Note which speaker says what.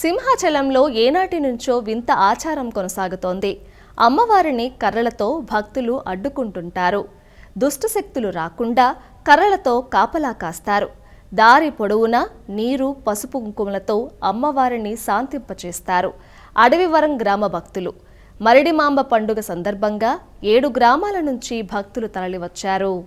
Speaker 1: సింహాచలంలో ఏనాటి నుంచో వింత ఆచారం కొనసాగుతోంది. అమ్మవారిని కర్రలతో భక్తులు అడ్డుకుంటుంటారు. దుష్టశక్తులు రాకుండా కర్రలతో కాపలా కాస్తారు. దారి పొడవునా నీరు పసుపు కుంకుమలతో అమ్మవారిని శాంతింపచేస్తారు. అడవివరం గ్రామ భక్తులు. మరిడిమాంబ పండుగ సందర్భంగా ఏడు గ్రామాల నుంచి భక్తులు తరలివచ్చారు.